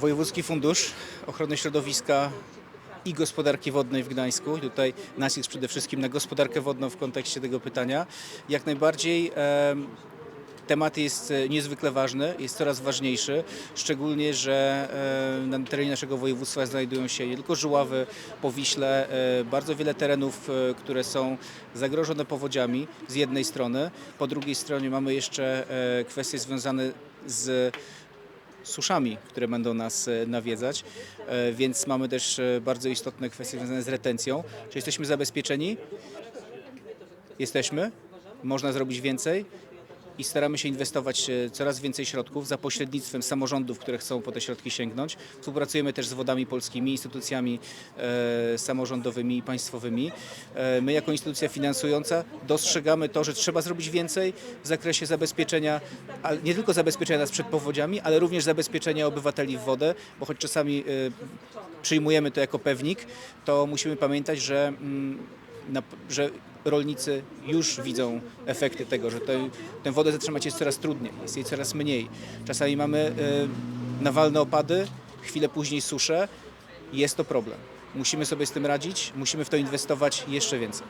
Wojewódzki Fundusz Ochrony Środowiska i Gospodarki Wodnej w Gdańsku. I tutaj nacisk przede wszystkim na gospodarkę wodną w kontekście tego pytania. Jak najbardziej em, temat jest e, niezwykle ważny, jest coraz ważniejszy, szczególnie, że na terenie naszego województwa znajdują się nie tylko Żuławy, Powiśle, e, bardzo wiele terenów, e, które są zagrożone powodziami z jednej strony, po drugiej stronie mamy jeszcze kwestie związane z suszami, które będą nas e, nawiedzać, e, więc mamy też e, bardzo istotne kwestie związane z retencją. Czy jesteśmy zabezpieczeni? Jesteśmy. Można zrobić więcej i staramy się inwestować e, coraz więcej środków za pośrednictwem samorządów, które chcą po te środki sięgnąć. Współpracujemy też z wodami polskimi, instytucjami e, samorządowymi i państwowymi. E, my jako instytucja finansująca dostrzegamy to, że trzeba zrobić więcej w zakresie zabezpieczenia, nie tylko zabezpieczenia nas przed powodziami, ale również zabezpieczenia obywateli w wodę, bo choć czasami przyjmujemy to jako pewnik, to musimy pamiętać, że mm, że rolnicy już widzą efekty tego, że tę, tę wodę zatrzymać jest coraz trudniej, jest jej coraz mniej. Czasami mamy y, nawalne opady, chwilę później susze. Jest to problem. Musimy sobie z tym radzić, musimy w to inwestować jeszcze więcej.